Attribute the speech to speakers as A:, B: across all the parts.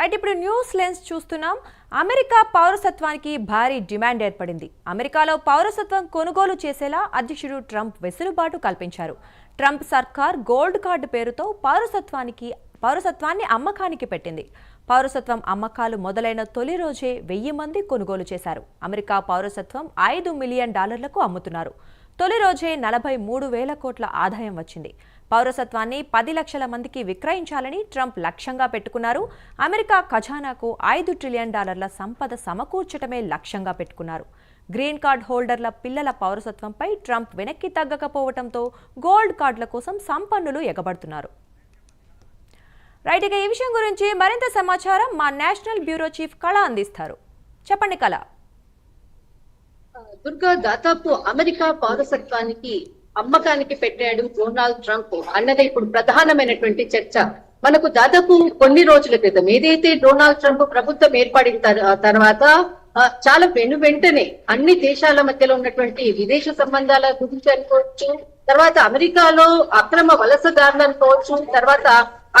A: Right ఇప్పుడు news lens చూస్తున్నాం. America పౌరసత్వానికి భారీ డిమాండ్ ఏర్పడింది. అమెరికాలో పౌరసత్వం కొనుగోలు చేసేలా అధ్యక్షుడు ట్రంప్ వెసులుబాటు కల్పించారు. ట్రంప్ సర్కార్ గోల్డ్ కార్డు పేరుతో పౌరసత్వానికి పౌరసత్వాన్ని అమ్మకానికి పెట్టింది. పౌరసత్వం అమ్మకాలు మొదలైన తొలి రోజే వెయ్యి మంది కొనుగోలు చేశారు. అమెరికా పౌరసత్వం ఐదు మిలియన్ డాలర్లకు అమ్ముతున్నారు. తొలి రోజే నలభై మూడు వేల కోట్ల ఆదాయం వచ్చింది. పౌరసత్వాన్ని పది లక్షల మందికి విక్రయించాలని ట్రంప్ లక్ష్యంగా పెట్టుకున్నారు. అమెరికా ఖజానాకు ఐదు ట్రిలియన్ డాలర్ల సంపద సమకూర్చటమే లక్ష్యంగా పెట్టుకున్నారు. గ్రీన్ కార్డ్ హోల్డర్ల పిల్లల పౌరసత్వంపై ట్రంప్ వెనక్కి తగ్గకపోవడంతో గోల్డ్ కార్డుల కోసం సంపన్నులు ఎగబడుతున్నారు. రైట్ ఇక ఈ విషయం గురించి మరింత సమాచారం మా నేషనల్ బ్యూరో చీఫ్ కళ అందిస్తారు. చెప్పండి కళ.
B: దుర్గా దాదాపు అమెరికా పౌరసత్వానికి అమ్మకానికి పెట్టాడు డొనాల్డ్ ట్రంప్. అన్నది ఇప్పుడు ప్రధానమైనటువంటి చర్చ. మనకు దాదాపు కొన్ని రోజుల క్రితం ఏదైతే డొనాల్డ్ ట్రంప్ ప్రభుత్వం ఏర్పడిన తర్వాత చాలా వెను వెంటనే అన్ని దేశాల మధ్యలో ఉన్నటువంటి విదేశ సంబంధాల గురించి అనుకోవచ్చు తర్వాత అమెరికాలో అక్రమ వలసదారులు అనుకోవచ్చు తర్వాత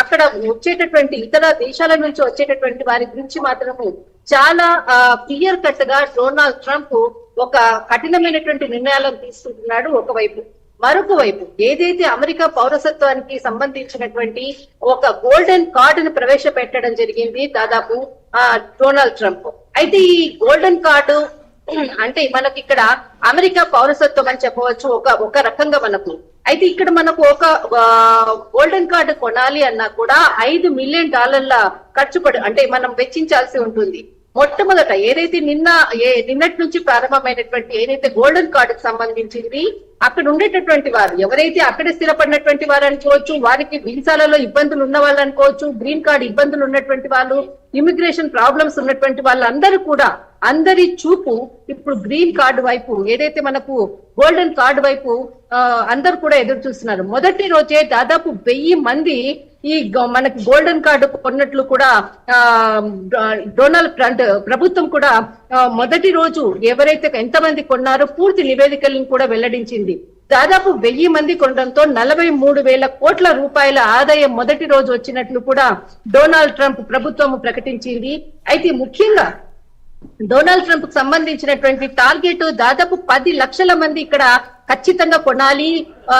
B: అక్కడ వచ్చేటటువంటి ఇతర దేశాల నుంచి వచ్చేటటువంటి వారి గురించి మాత్రము చాలా క్లియర్ కట్గా డొనాల్డ్ ట్రంప్ ఒక కఠినమైనటువంటి నిర్ణయాలను తీసుకుంటున్నాడు ఒకవైపు. మరొక వైపు ఏదైతే అమెరికా పౌరసత్వానికి సంబంధించినటువంటి ఒక గోల్డెన్ కార్డును ప్రవేశపెట్టడం జరిగింది దాదాపు డొనాల్డ్ ట్రంప్. అయితే ఈ గోల్డెన్ కార్డు అంటే మనకి ఇక్కడ అమెరికా పౌరసత్వం అని చెప్పవచ్చు ఒక ఒక రకంగా మనకు. అయితే ఇక్కడ మనకు ఒక గోల్డెన్ కార్డు కొనాలి అన్నా కూడా ఐదు మిలియన్ డాలర్ల ఖర్చు పడు అంటే మనం వెచ్చించాల్సి ఉంటుంది. మొట్టమొదట ఏదైతే నిన్న ఏ నిన్నటి నుంచి ప్రారంభమైనటువంటి ఏదైతే గోల్డెన్ కార్డుకు సంబంధించింది అక్కడ ఉండేటటువంటి వారు ఎవరైతే అక్కడే స్థిరపడినటువంటి వారు అనుకోవచ్చు వారికి వీసాలలో ఇబ్బందులు ఉన్న వాళ్ళు అనుకోవచ్చు గ్రీన్ కార్డ్ ఇబ్బందులు ఉన్నటువంటి వాళ్ళు ఇమిగ్రేషన్ ప్రాబ్లమ్స్ ఉన్నటువంటి వాళ్ళందరూ కూడా అందరి చూపు ఇప్పుడు గ్రీన్ కార్డు వైపు ఏదైతే మనకు గోల్డెన్ కార్డు వైపు అందరు అందరూ కూడా ఎదురు చూస్తున్నారు. మొదటి రోజే దాదాపు వెయ్యి మంది ఈ గ- మనకి గోల్డెన్ కార్డు కొన్నట్లు కూడా ఆ, డొనాల్డ్ ట్రంప్ ప్రభుత్వం కూడా మొదటి రోజు ఎవరైతే ఎంతమంది కొన్నారో పూర్తి నివేదికలను కూడా వెల్లడించింది. దాదాపు వెయ్యి మంది కొనడంతో నలభై మూడు వేల కోట్ల రూపాయల ఆదాయం మొదటి రోజు వచ్చినట్లు కూడా డొనాల్డ్ ట్రంప్ ప్రభుత్వం ప్రకటించింది. అయితే ముఖ్యంగా డొనాల్డ్ ట్రంప్కు సంబంధించినటువంటి టార్గెట్ దాదాపు పది లక్షల మంది ఇక్కడ ఖచ్చితంగా కొనాలి. ఆ,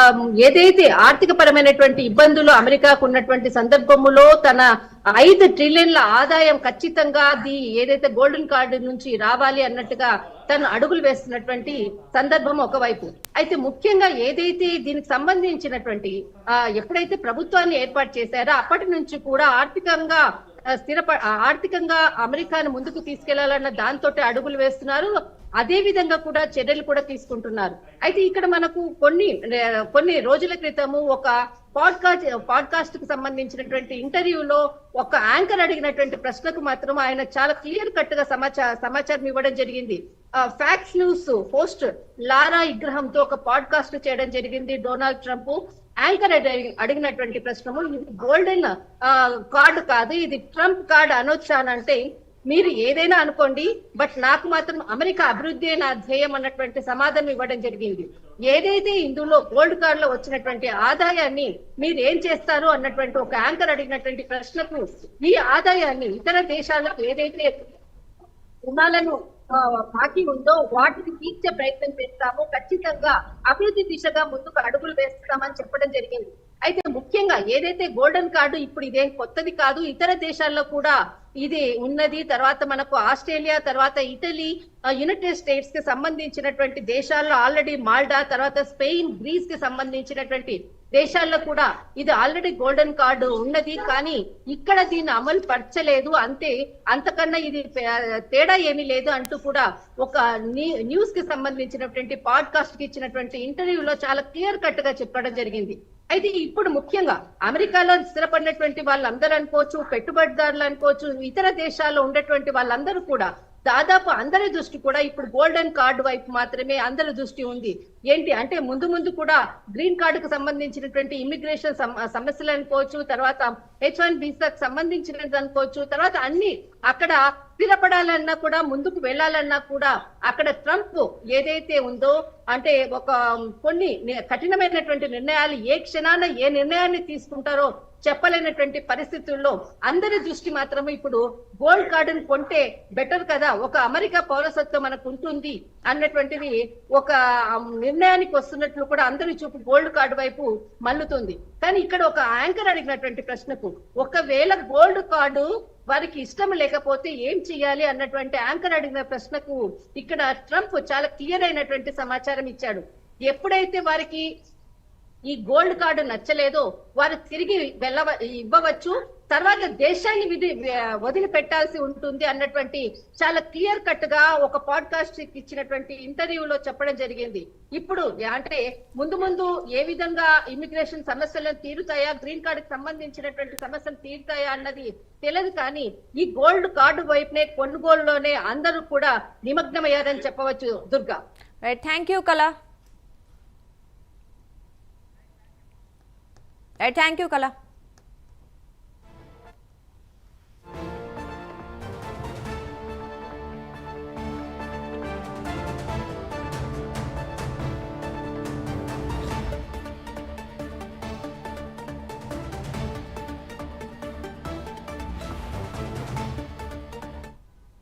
B: ఏదైతే ఆర్థిక పరమైనటువంటి ఇబ్బందులు అమెరికాకు ఉన్నటువంటి సందర్భములో తన ఐదు ట్రిలియన్ల ఆదాయం ఖచ్చితంగా అది ఏదైతే గోల్డెన్ కార్డు నుంచి రావాలి అన్నట్టుగా తను అడుగులు వేస్తున్నటువంటి సందర్భం ఒకవైపు. అయితే ముఖ్యంగా ఏదైతే దీనికి సంబంధించినటువంటి ఆ, ఎప్పుడైతే ప్రభుత్వాన్ని ఏర్పాటు చేశారో అప్పటి నుంచి కూడా ఆర్థికంగా స్థిరప ఆర్థికంగా అమెరికాను ముందుకు తీసుకెళ్ళాలన్న దాంతో అడుగులు వేస్తున్నారు. అదే విధంగా కూడా చర్యలు కూడా తీసుకుంటున్నారు. అయితే ఇక్కడ మనకు కొన్ని కొన్ని రోజుల క్రితము ఒక పాడ్కాస్ట్ పాడ్కాస్ట్కు సంబంధించినటువంటి ఇంటర్వ్యూలో ఒక యాంకర్ అడిగినటువంటి ప్రశ్నకు మాత్రం ఆయన చాలా క్లియర్ కట్గా సమాచార సమాచారం ఇవ్వడం జరిగింది. ఫ్యాక్స్ న్యూస్ హోస్ట్ లారా ఇగ్రహంతో ఒక పాడ్కాస్ట్ చేయడం జరిగింది డొనాల్డ్ ట్రంప్. యాంకర్ అడిగినటువంటి ప్రశ్నము ఇది గోల్డెన్ కార్డు కాదు ఇది ట్రంప్ కార్డు అనొచ్చానంటే అంటే మీరు ఏదైనా అనుకోండి బట్ నాకు మాత్రం అమెరికా అభివృద్ధి నా ధ్యేయం అన్నటువంటి సమాధానం ఇవ్వడం జరిగింది. ఏదైతే ఇందులో గోల్డ్ కార్డ్లో వచ్చినటువంటి ఆదాయాన్ని మీరు ఏం చేస్తారు అన్నటువంటి ఒక యాంకర్ అడిగినటువంటి ప్రశ్నకు ఈ ఆదాయాన్ని ఇతర దేశాలకు ఏదైతే రుణాలను బాకీ ఉందో వాటిని తీర్చే ప్రయత్నం చేస్తామో ఖచ్చితంగా అభివృద్ధి దిశగా ముందుకు అడుగులు వేస్తామని చెప్పడం జరిగింది. అయితే ముఖ్యంగా ఏదైతే గోల్డెన్ కార్డు ఇప్పుడు ఇదేం కొత్తది కాదు ఇతర దేశాల్లో కూడా ఇది ఉన్నది. తర్వాత మనకు ఆస్ట్రేలియా తర్వాత ఇటలీ యునైటెడ్ స్టేట్స్కి సంబంధించినటువంటి దేశాల్లో ఆల్రెడీ మాల్డా తర్వాత స్పెయిన్ గ్రీస్కి సంబంధించినటువంటి దేశాల్లో కూడా ఇది ఆల్రెడీ గోల్డెన్ కార్డు ఉన్నది. కానీ ఇక్కడ దీన్ని అమలు పరచలేదు. అంతే అంతకన్నా ఇది తేడా ఏమీ లేదు అంటూ కూడా ఒక న్యూస్కి సంబంధించినటువంటి పాడ్కాస్ట్కి ఇచ్చినటువంటి ఇంటర్వ్యూలో చాలా క్లియర్ కట్గా చెప్పడం జరిగింది. అయితే ఇప్పుడు ముఖ్యంగా అమెరికాలో స్థిరపడినటువంటి వాళ్ళందరూ అనుకోవచ్చు పెట్టుబడిదారులు అనుకోవచ్చు ఇతర దేశాల్లో ఉండేటువంటి వాళ్ళందరూ కూడా దాదాపు అందరి దృష్టి కూడా ఇప్పుడు గోల్డెన్ కార్డు వైపు మాత్రమే అందరి దృష్టి ఉంది. ఏంటి అంటే ముందు ముందు కూడా గ్రీన్ కార్డుకు సంబంధించినటువంటి ఇమిగ్రేషన్ సమస్యలు అనుకోవచ్చు తర్వాత హెచ్ వన్ బీసాకు సంబంధించినది అనుకోవచ్చు తర్వాత అన్ని అక్కడ స్థిరపడాలన్నా కూడా ముందుకు వెళ్ళాలన్నా కూడా అక్కడ ట్రంప్ ఏదైతే ఉందో అంటే ఒక కొన్ని కఠినమైనటువంటి నిర్ణయాలు ఏ క్షణాన ఏ నిర్ణయాన్ని తీసుకుంటారో చెప్పలేనటువంటి పరిస్థితుల్లో అందరి దృష్టి మాత్రం ఇప్పుడు గోల్డ్ కార్డును కొంటే బెటర్ కదా. ఒక అమెరికా పౌరసత్వం మనకు ఉంటుంది అన్నటువంటిది ఒక నిర్ణయానికి వస్తున్నట్లు కూడా అందరి చూపు గోల్డ్ కార్డు వైపు మల్లుతుంది కానీ ఇక్కడ ఒక యాంకర్ అడిగినటువంటి ప్రశ్నకు ఒకవేళ గోల్డ్ కార్డు వారికి ఇష్టం లేకపోతే ఏం చేయాలి అన్నటువంటి యాంకర్ అడిగిన ప్రశ్నకు ఇక్కడ ట్రంప్ చాలా క్లియర్ అయినటువంటి సమాచారం ఇచ్చాడు. ఎప్పుడైతే వారికి ఈ గోల్డ్ కార్డు నచ్చలేదో వారు తిరిగి వెళ్ళవ ఇవ్వవచ్చు. తర్వాత దేశాన్ని విధి వదిలిపెట్టాల్సి ఉంటుంది అన్నటువంటి చాలా క్లియర్ కట్గా ఒక పాడ్కాస్ట్ ఇచ్చినటువంటి ఇంటర్వ్యూలో చెప్పడం జరిగింది. ఇప్పుడు అంటే ముందు ముందు ఏ విధంగా ఇమిగ్రేషన్ సమస్యలను తీరుతాయా గ్రీన్ కార్డు సంబంధించినటువంటి సమస్యలు తీరుతాయా అన్నది తెలియదు కానీ ఈ గోల్డ్ కార్డు వైపునే కొనుగోలులోనే అందరూ కూడా నిమగ్నమయ్యారని చెప్పవచ్చు Durga.
A: Thank you Kala thank you Kala